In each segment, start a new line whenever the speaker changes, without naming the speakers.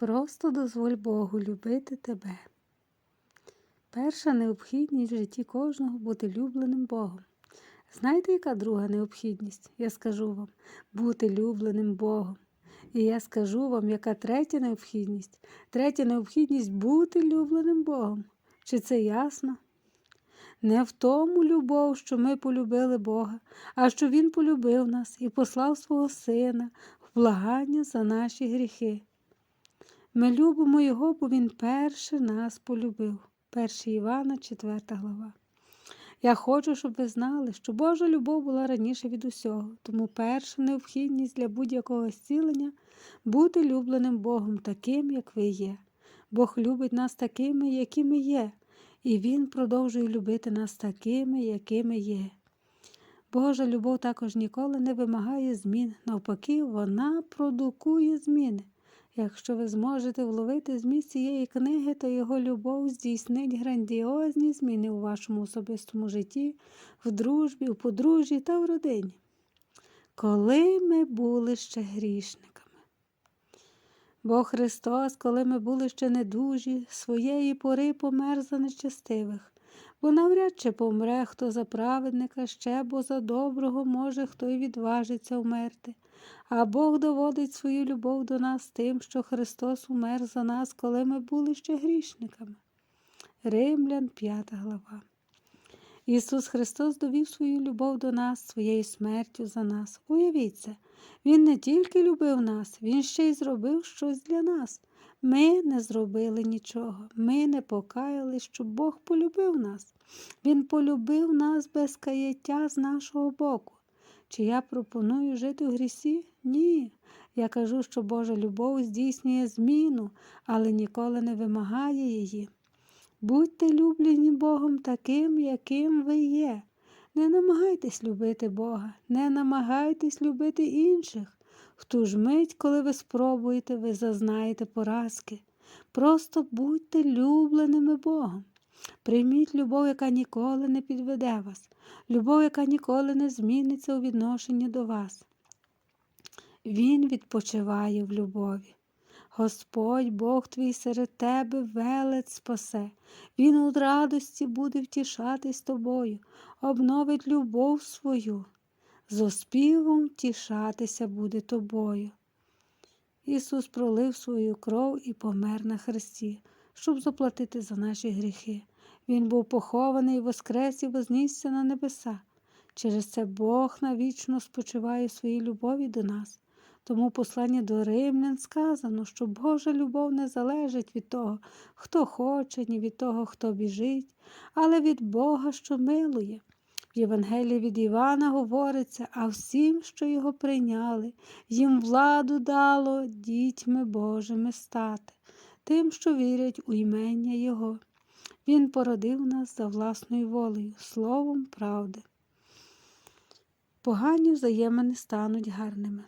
Просто дозволь Богу любити тебе. Перша необхідність в житті кожного бути любленим Богом. Знаєте, яка друга необхідність? Я скажу вам бути любленим Богом. І я скажу вам, яка третя необхідність? Третя необхідність бути любленим Богом. Чи це ясно? Не в тому любов, що ми полюбили Бога, а що Він полюбив нас і послав свого Сина в благання за наші гріхи. Ми любимо Його, бо Він перше нас полюбив. 1 Івана, 4 глава. Я хочу, щоб ви знали, що Божа любов була раніше від усього, тому перша необхідність для будь-якого зцілення бути любленим Богом таким, як ви є. Бог любить нас такими, якими є, і Він продовжує любити нас такими, якими є. Божа любов також ніколи не вимагає змін, навпаки, вона продукує зміни. Якщо ви зможете вловити зміст цієї книги, то його любов здійснить грандіозні зміни у вашому особистому житті, в дружбі, в подружжі та в родині. Коли ми були ще грішниками. Бо Христос, коли ми були ще недужі, своєї пори помер за нечестивих, бо навряд чи помре хто за праведника ще, бо за доброго може хто й відважиться вмерти. А Бог доводить свою любов до нас тим, що Христос умер за нас, коли ми були ще грішниками. Римлян, 5 глава. Ісус Христос довів свою любов до нас своєю смертю за нас. Уявіть це, Він не тільки любив нас, Він ще й зробив щось для нас. Ми не зробили нічого, ми не покаяли, щоб Бог полюбив нас. Він полюбив нас без каяття з нашого боку. Чи я пропоную жити в грісі? Ні. Я кажу, що Божа любов здійснює зміну, але ніколи не вимагає її. Будьте люблені Богом таким, яким ви є. Не намагайтесь любити Бога, не намагайтесь любити інших. Ту ж мить, коли ви спробуєте, ви зазнаєте поразки. Просто будьте любленими Богом. Прийміть любов, яка ніколи не підведе вас, любов, яка ніколи не зміниться у відношенні до вас. Він відпочиває в любові. Господь Бог твій серед тебе велець спасе, Він у радості буде втішатись тобою, обновить любов свою, з оспівом тішатися буде тобою. Ісус пролив свою кров і помер на хресті, щоб заплатити за наші гріхи. Він був похований, воскрес і вознісся на небеса. Через це Бог навічно спочиває в своїй любові до нас. Тому послання до римлян сказано, що Божа любов не залежить від того, хто хоче, ні від того, хто біжить, але від Бога, що милує. В Євангелії від Івана говориться, а всім, що його прийняли, їм владу дало дітьми Божими стати, тим, що вірять у імення Його. Він породив нас за власною волею, словом правди. Погані взаємини стануть гарними.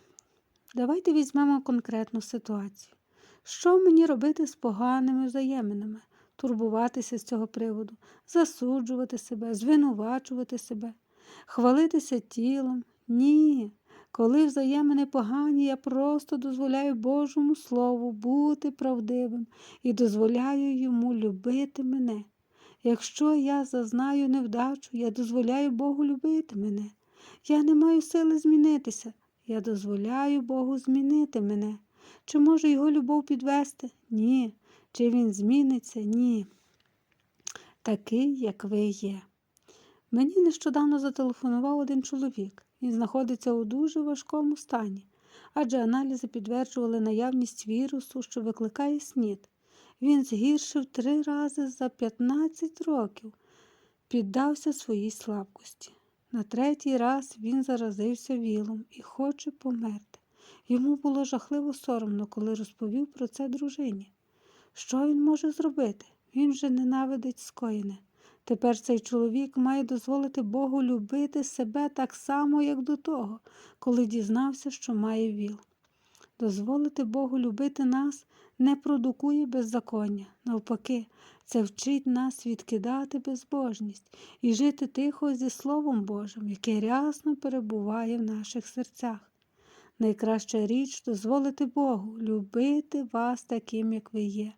Давайте візьмемо конкретну ситуацію. Що мені робити з поганими взаєминами? Турбуватися з цього приводу, засуджувати себе, звинувачувати себе, хвалитися тілом? Ні. Коли взаємини погані, я просто дозволяю Божому Слову бути правдивим і дозволяю йому любити мене. Якщо я зазнаю невдачу, я дозволяю Богу любити мене. Я не маю сили змінитися. Я дозволяю Богу змінити мене. Чи може його любов підвести? Ні. Чи він зміниться? Ні. Такий, як ви є. Мені нещодавно зателефонував один чоловік. Він знаходиться у дуже важкому стані, адже аналізи підтверджували наявність вірусу, що викликає снід. Він згіршив три рази за 15 років, піддався своїй слабкості. На третій раз він заразився вілом і хоче померти. Йому було жахливо соромно, коли розповів про це дружині. Що він може зробити? Він вже ненавидить скоєне. Тепер цей чоловік має дозволити Богу любити себе так само, як до того, коли дізнався, що має віл. Дозволити Богу любити нас не продукує беззаконня. Навпаки, це вчить нас відкидати безбожність і жити тихо зі Словом Божим, яке рясно перебуває в наших серцях. Найкраща річ дозволити Богу любити вас таким, як ви є.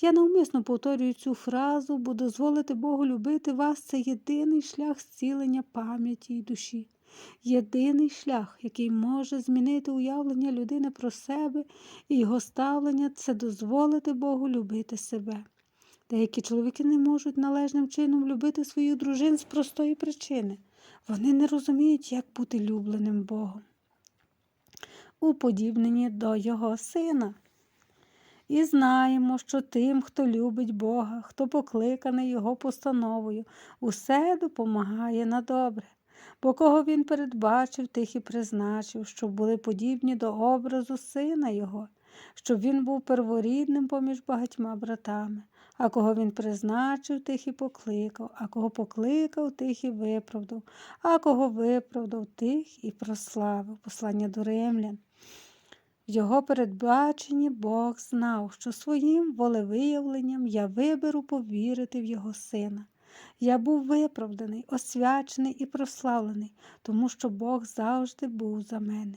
Я навмисно повторюю цю фразу, бо дозволити Богу любити вас це єдиний шлях зцілення пам'яті і душі, єдиний шлях, який може змінити уявлення людини про себе, і його ставлення це дозволити Богу любити себе. Деякі чоловіки не можуть належним чином любити своїх дружин з простої причини. Вони не розуміють, як бути любленим Богом. Уподібнені до Його сина. І знаємо, що тим, хто любить Бога, хто покликаний Його постановою, усе допомагає на добре, бо кого він передбачив, тих і призначив, щоб були подібні до образу сина Його, щоб він був перворідним поміж багатьма братами. А кого він призначив, тих і покликав, а кого покликав, тих і виправдав, а кого виправдав, тих і прославив. Послання до римлян. Його передбаченні Бог знав, що своїм волевиявленням я виберу повірити в його сина. Я був виправданий, освячений і прославлений, тому що Бог завжди був за мене,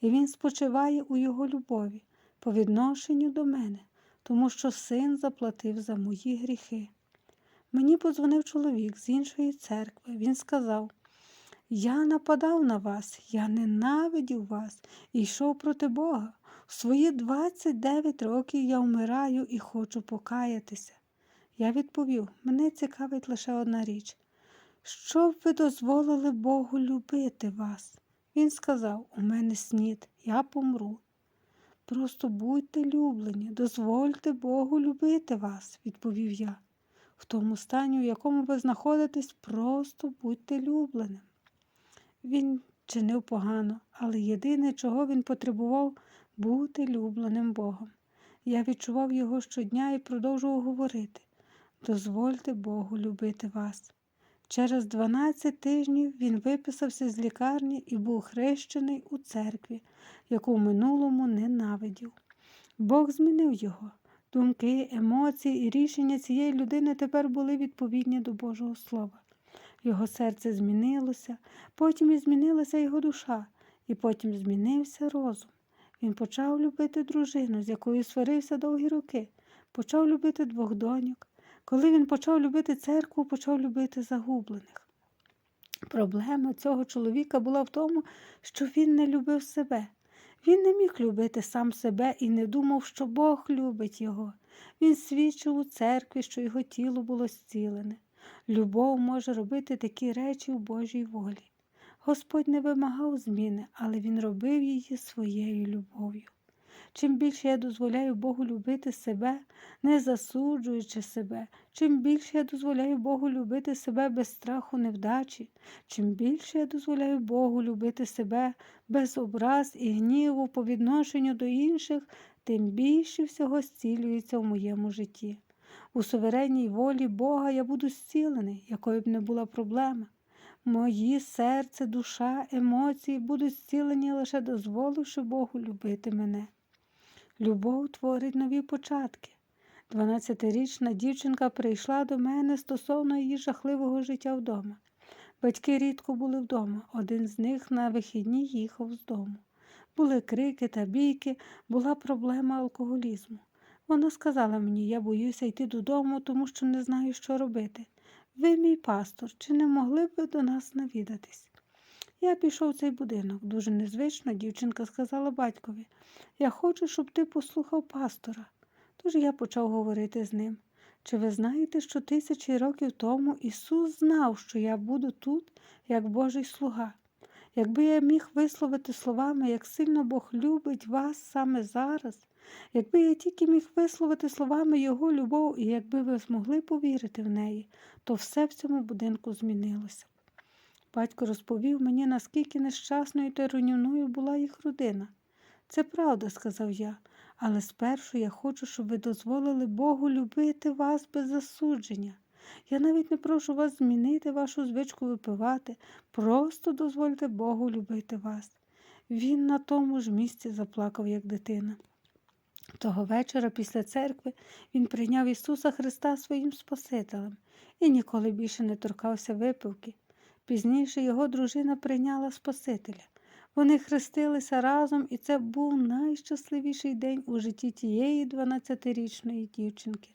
і Він спочиває у його любові по відношенню до мене, тому що син заплатив за мої гріхи. Мені подзвонив чоловік з іншої церкви. Він сказав: Я нападав на вас, я ненавидів вас і йшов проти Бога. В свої 29 років я вмираю і хочу покаятися. Я відповів: мене цікавить лише одна річ. Щоб ви дозволили Богу любити вас? Він сказав: У мене снід, я помру. Просто будьте люблені, дозвольте Богу любити вас, відповів я. В тому стані, у якому ви знаходитесь, просто будьте любленим. Він чинив погано, але єдине, чого він потребував, бути любленим Богом. Я відчував його щодня і продовжував говорити дозвольте Богу любити вас. Через 12 тижнів він виписався з лікарні і був хрещений у церкві, яку в минулому ненавидів. Бог змінив його. Думки, емоції і рішення цієї людини тепер були відповідні до Божого Слова. Його серце змінилося, потім і змінилася його душа, і потім змінився розум. Він почав любити дружину, з якою сварився довгі роки, почав любити двох доньок. Коли він почав любити церкву, почав любити загублених. Проблема цього чоловіка була в тому, що він не любив себе. Він не міг любити сам себе і не думав, що Бог любить його. Він свідчив у церкві, що його тіло було зцілене. Любов може робити такі речі в Божій волі. Господь не вимагав зміни, але Він робив її своєю любов'ю. Чим більше я дозволяю Богу любити себе, не засуджуючи себе, чим більше я дозволяю Богу любити себе без страху невдачі, чим більше я дозволяю Богу любити себе без образ і гніву по відношенню до інших, тим більше всього зцілюється в моєму житті. У суверенній волі Бога я буду зцілений, якою б не була проблема. Мої серце, душа, емоції будуть зцілені лише дозволивши Богу любити мене. Любов творить нові початки. Дванадцятирічна дівчинка прийшла до мене стосовно її жахливого життя вдома. Батьки рідко були вдома, один з них на вихідні їхав з дому. Були крики та бійки, була проблема алкоголізму. Вона сказала мені, я боюся йти додому, тому що не знаю, що робити. Ви, мій пастор, чи не могли б до нас навідатись? Я пішов в цей будинок. Дуже незвично дівчинка сказала батькові Я хочу, щоб ти послухав пастора. Тож я почав говорити з ним. Чи ви знаєте, що тисячі років тому Ісус знав, що я буду тут, як Божий слуга? Якби я міг висловити словами, як сильно Бог любить вас саме зараз, якби я тільки міг висловити словами Його любов, і якби ви змогли повірити в неї, то все в цьому будинку змінилося. Батько розповів мені, наскільки нещасною та руйнівною була їх родина. Це правда, сказав я, але спершу я хочу, щоб ви дозволили Богу любити вас без засудження. Я навіть не прошу вас змінити вашу звичку випивати, просто дозвольте Богу любити вас. Він на тому ж місці заплакав, як дитина. Того вечора після церкви він прийняв Ісуса Христа своїм Спасителем і ніколи більше не торкався випивки. Пізніше його дружина прийняла Спасителя. Вони хрестилися разом, і це був найщасливіший день у житті тієї 12-річної дівчинки.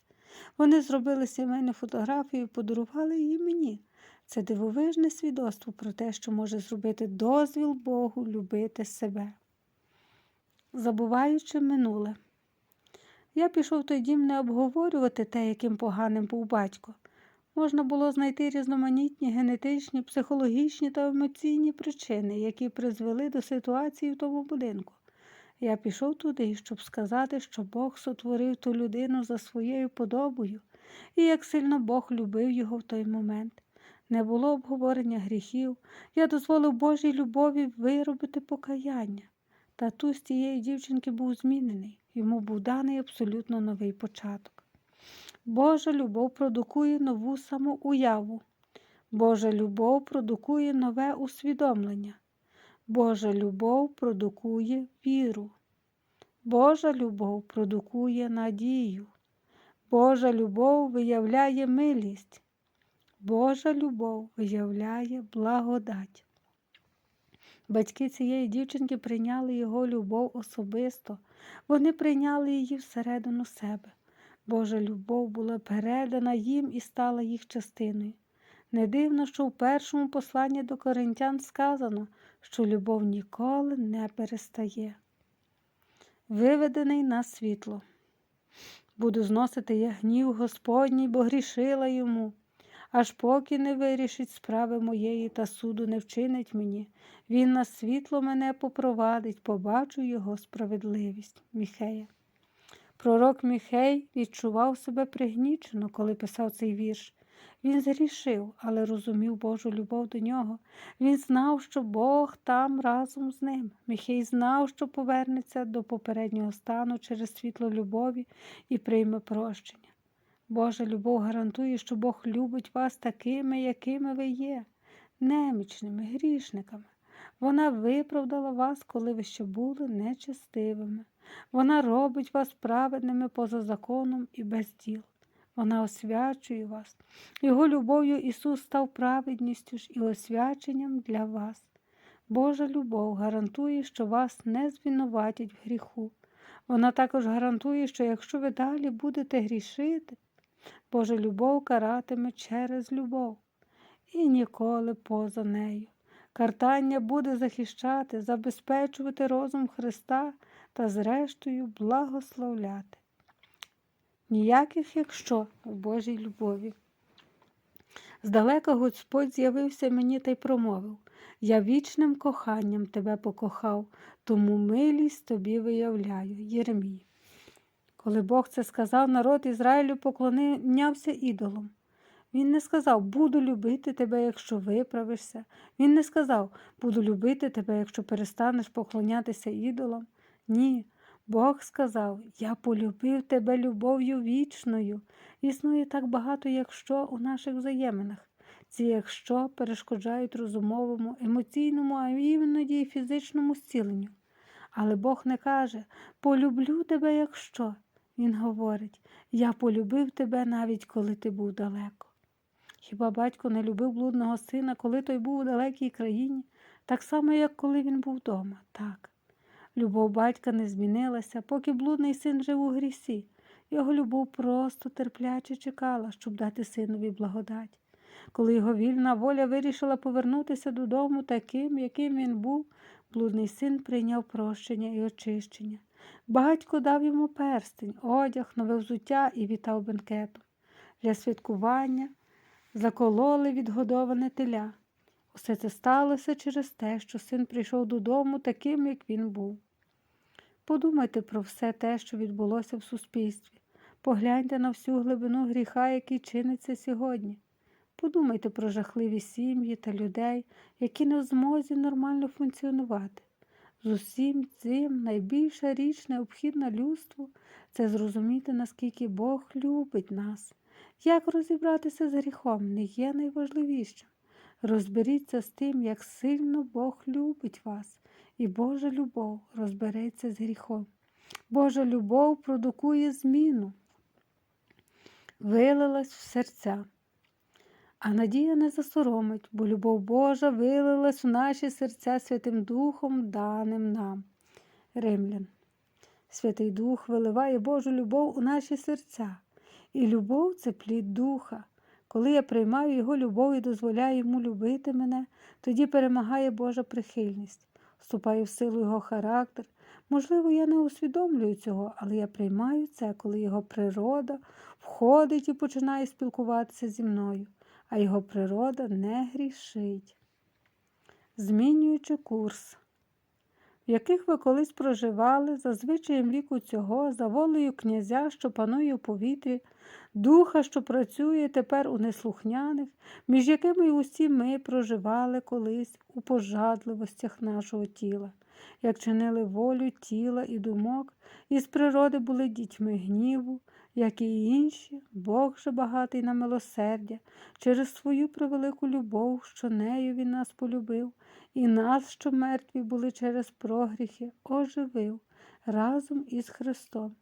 Вони зробили сімейну фотографію і подарували її мені. Це дивовижне свідоцтво про те, що може зробити дозвіл Богу любити себе. Забуваючи минуле. Я пішов той дім не обговорювати те, яким поганим був батько. Можна було знайти різноманітні генетичні, психологічні та емоційні причини, які призвели до ситуації в тому будинку. Я пішов туди, щоб сказати, що Бог сотворив ту людину за своєю подобою, і як сильно Бог любив його в той момент. Не було обговорення гріхів, я дозволив Божій любові виробити покаяння. Татусь тієї дівчинки був змінений, йому був даний абсолютно новий початок. Божа любов продукує нову самоуяву. Божа любов продукує нове усвідомлення. Божа любов продукує віру. Божа любов продукує надію. Божа любов виявляє милість. Божа любов виявляє благодать. Батьки цієї дівчинки прийняли його любов особисто, вони прийняли її всередину себе. Божа любов була передана їм і стала їх частиною. Не дивно, що в першому посланні до коринтян сказано, що любов ніколи не перестає. Виведений на світло. Буду зносити я гнів Господній, бо грішила йому, аж поки не вирішить справи моєї та суду не вчинить мені. Він на світло мене попровадить, побачу його справедливість. Міхея. Пророк Міхей відчував себе пригнічено, коли писав цей вірш. Він зрішив, але розумів Божу любов до нього. Він знав, що Бог там разом з ним. Міхей знав, що повернеться до попереднього стану через світло любові і прийме прощення. Божа любов гарантує, що Бог любить вас такими, якими ви є, немічними, грішниками. Вона виправдала вас, коли ви ще були нечестивими. Вона робить вас праведними поза законом і без діл. Вона освячує вас. Його любов'ю Ісус став праведністю ж і освяченням для вас. Божа любов гарантує, що вас не звинуватять в гріху. Вона також гарантує, що якщо ви далі будете грішити, Божа любов каратиме через любов і ніколи поза нею. Картання буде захищати, забезпечувати розум Христа та, зрештою, благословляти. Ніяких, якщо в Божій любові. Здалека Господь з'явився мені та й промовив Я вічним коханням тебе покохав, тому милість тобі виявляю, Єремій. Коли Бог це сказав, народ Ізраїлю поклонявся ідолом. Він не сказав, буду любити тебе, якщо виправишся. Він не сказав, буду любити тебе, якщо перестанеш поклонятися ідолам. Ні, Бог сказав, я полюбив тебе любов'ю вічною. Існує так багато, якщо у наших взаєминах. Ці якщо перешкоджають розумовому, емоційному, а іноді й фізичному зціленню. Але Бог не каже полюблю тебе, якщо. Він говорить, я полюбив тебе навіть коли ти був далеко. Хіба батько не любив блудного сина, коли той був у далекій країні, так само, як коли він був вдома? Так. Любов батька не змінилася, поки блудний син жив у грісі. Його любов просто терпляче чекала, щоб дати синові благодать. Коли його вільна воля вирішила повернутися додому таким, яким він був, блудний син прийняв прощення і очищення. Батько дав йому перстень, одяг, нове взуття і вітав бенкетом. Для святкування закололи відгодоване теля. Усе це сталося через те, що син прийшов додому таким, як він був. Подумайте про все те, що відбулося в суспільстві. Погляньте на всю глибину гріха, який чиниться сьогодні. Подумайте про жахливі сім'ї та людей, які не в змозі нормально функціонувати. З усім цим найбільша річ необхідна людству це зрозуміти, наскільки Бог любить нас. Як розібратися з гріхом не є найважливішим. Розберіться з тим, як сильно Бог любить вас, і Божа любов розбереться з гріхом. Божа любов продукує зміну, вилилась в серця. А надія не засоромить, бо любов Божа вилилась у наші серця Святим Духом, даним нам. Римлян. Святий Дух виливає Божу любов у наші серця. І любов це плід духа. Коли я приймаю Його любов і дозволяю йому любити мене, тоді перемагає Божа прихильність, вступає в силу Його характер. Можливо, я не усвідомлюю цього, але я приймаю це, коли Його природа входить і починає спілкуватися зі мною, а Його природа не грішить. Змінюючи курс в яких ви колись проживали, за звичаєм віку цього, за волею князя, що панує у повітрі, духа, що працює тепер у неслухняних, між якими усі ми проживали колись у пожадливостях нашого тіла, як чинили волю тіла і думок, і з природи були дітьми гніву, як і інші, Бог же багатий на милосердя, через свою превелику любов, що нею він нас полюбив і нас, що мертві були через прогріхи, оживив разом із Христом,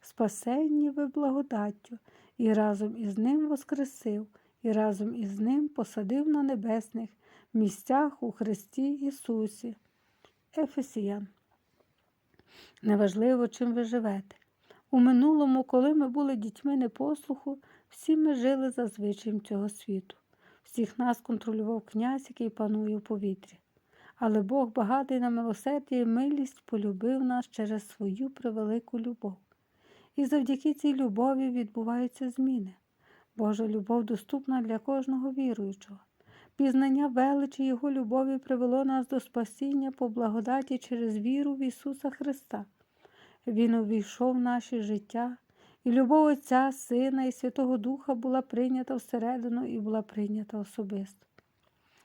спасенні ви благодаттю, і разом із Ним воскресив, і разом із Ним посадив на небесних місцях у Христі Ісусі. Ефесіян. Неважливо, чим ви живете. У минулому, коли ми були дітьми непослуху, всі ми жили за звичаєм цього світу. Всіх нас контролював князь, який панує у повітрі. Але Бог, багатий на милосердя і милість, полюбив нас через свою превелику любов. І завдяки цій любові відбуваються зміни. Божа любов доступна для кожного віруючого. Пізнання величі Його любові привело нас до спасіння по благодаті через віру в Ісуса Христа. Він увійшов в наше життя, і любов Отця, Сина і Святого Духа була прийнята всередину і була прийнята особисто.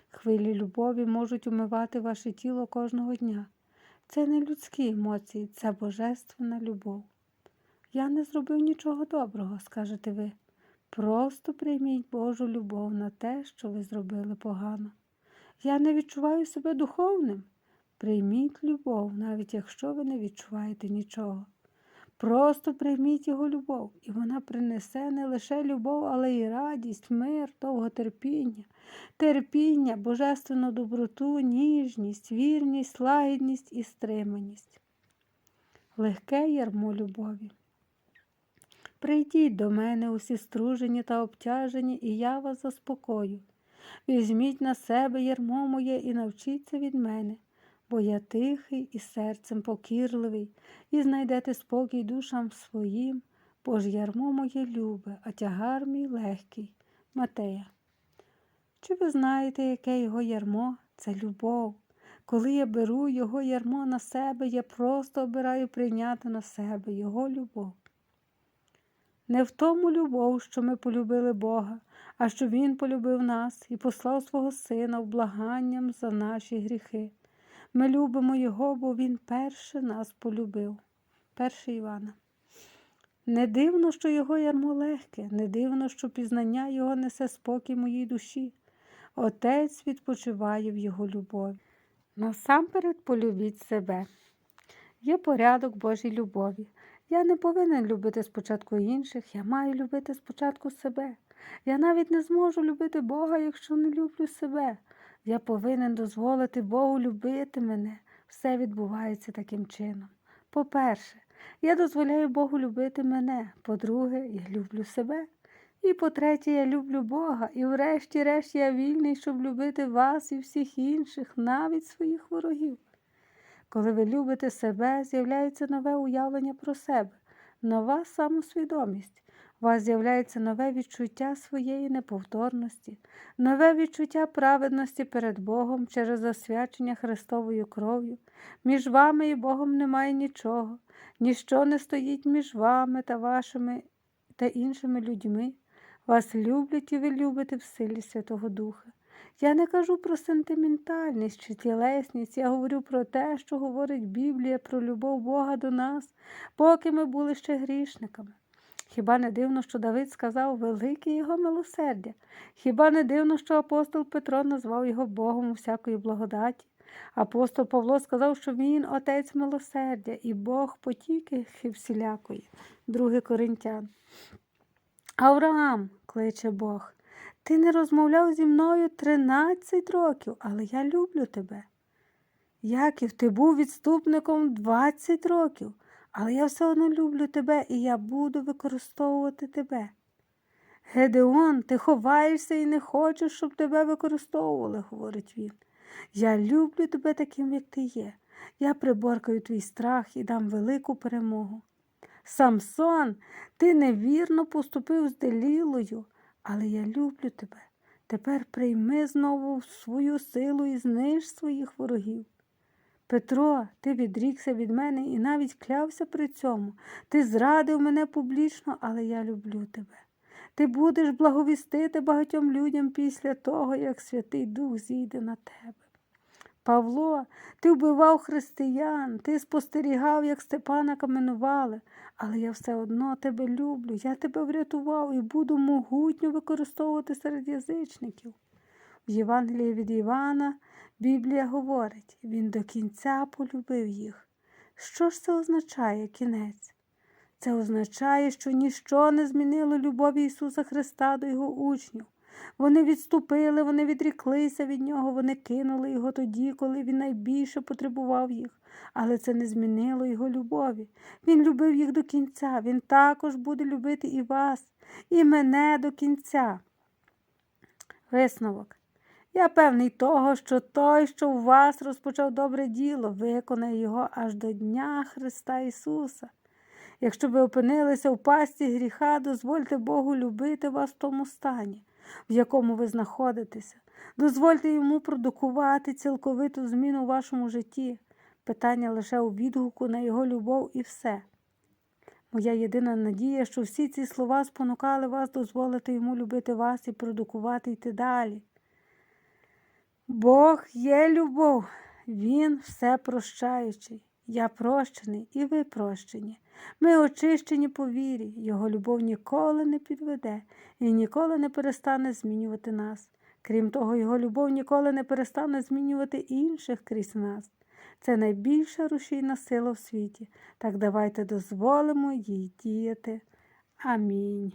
Хвилі любові можуть умивати ваше тіло кожного дня. Це не людські емоції, це божественна любов. Я не зробив нічого доброго, скажете ви. Просто прийміть Божу любов на те, що ви зробили погано. Я не відчуваю себе духовним. Прийміть любов, навіть якщо ви не відчуваєте нічого. Просто прийміть його любов, і вона принесе не лише любов, але й радість, мир, довготерпіння, терпіння, божественну доброту, ніжність, вірність, лагідність і стриманість. Легке ярмо любові. Прийдіть до мене усі стружені та обтяжені, і я вас заспокою. Візьміть на себе ярмо моє і навчіться від мене, бо я тихий і серцем покірливий, і знайдете спокій душам своїм, бо ж ярмо моє любе, а тягар мій легкий. Матея. Чи ви знаєте, яке його ярмо? Це любов. Коли я беру його ярмо на себе, я просто обираю прийняти на себе його любов. Не в тому любов, що ми полюбили Бога, а що Він полюбив нас і послав свого Сина вблаганням за наші гріхи. Ми любимо Його, бо Він перше нас полюбив. Перше Івана. Не дивно, що його ярмо легке, не дивно, що пізнання Його несе спокій моїй душі. Отець відпочиває в Його любові. Насамперед полюбіть себе. Є порядок Божій любові. Я не повинен любити спочатку інших, я маю любити спочатку себе. Я навіть не зможу любити Бога, якщо не люблю себе. Я повинен дозволити Богу любити мене. Все відбувається таким чином. По-перше, я дозволяю Богу любити мене. По-друге, я люблю себе. І по-третє, я люблю Бога. І врешті-решт я вільний, щоб любити вас і всіх інших, навіть своїх ворогів. Коли ви любите себе, з'являється нове уявлення про себе, нова самосвідомість. У вас з'являється нове відчуття своєї неповторності, нове відчуття праведності перед Богом через освячення Христовою кров'ю. Між вами і Богом немає нічого, ніщо не стоїть між вами та вашими та іншими людьми. Вас люблять і ви любите в силі Святого Духа. Я не кажу про сентиментальність чи тілесність, я говорю про те, що говорить Біблія про любов Бога до нас, поки ми були ще грішниками. Хіба не дивно, що Давид сказав велике його милосердя? Хіба не дивно, що апостол Петро назвав його Богом усякої благодаті? Апостол Павло сказав, що він отець милосердя і Бог потіки всілякої, 2 Коринтян. Авраам, кличе Бог, Ти не розмовляв зі мною 13 років, але я люблю тебе. Яків, ти був відступником 20 років, але я все одно люблю тебе і я буду використовувати тебе. Гедеон, ти ховаєшся і не хочеш, щоб тебе використовували, говорить він. Я люблю тебе таким, як ти є. Я приборкаю твій страх і дам велику перемогу. Самсон, ти невірно поступив з Делілою, але я люблю тебе. Тепер прийми знову свою силу і зниж своїх ворогів. Петро, ти відрікся від мене і навіть клявся при цьому. Ти зрадив мене публічно, але я люблю тебе. Ти будеш благовістити багатьом людям після того, як Святий Дух зійде на тебе. Павло, ти вбивав християн, ти спостерігав, як Степана каменували, але я все одно тебе люблю, я тебе врятував і буду могутньо використовувати серед язичників. В Євангелії від Івана Біблія говорить, він до кінця полюбив їх. Що ж це означає кінець? Це означає, що ніщо не змінило любові Ісуса Христа до Його учнів. Вони відступили, вони відріклися від Нього, вони кинули Його тоді, коли Він найбільше потребував їх. Але це не змінило Його любові. Він любив їх до кінця. Він також буде любити і вас, і мене до кінця. Висновок. Я певний того, що той, що у вас розпочав добре діло, виконає його аж до Дня Христа Ісуса. Якщо ви опинилися в пасті гріха, дозвольте Богу любити вас в тому стані, в якому ви знаходитеся. Дозвольте йому продукувати цілковиту зміну у вашому житті. Питання лише у відгуку на його любов і все. Моя єдина надія, що всі ці слова спонукали вас дозволити йому любити вас і продукувати йти далі. Бог є любов, Він все прощаючий. Я прощений і ви прощені. Ми очищені по вірі, Його любов ніколи не підведе і ніколи не перестане змінювати нас. Крім того, Його любов ніколи не перестане змінювати інших крізь нас. Це найбільша рушійна сила в світі. Так давайте дозволимо їй діяти. Амінь.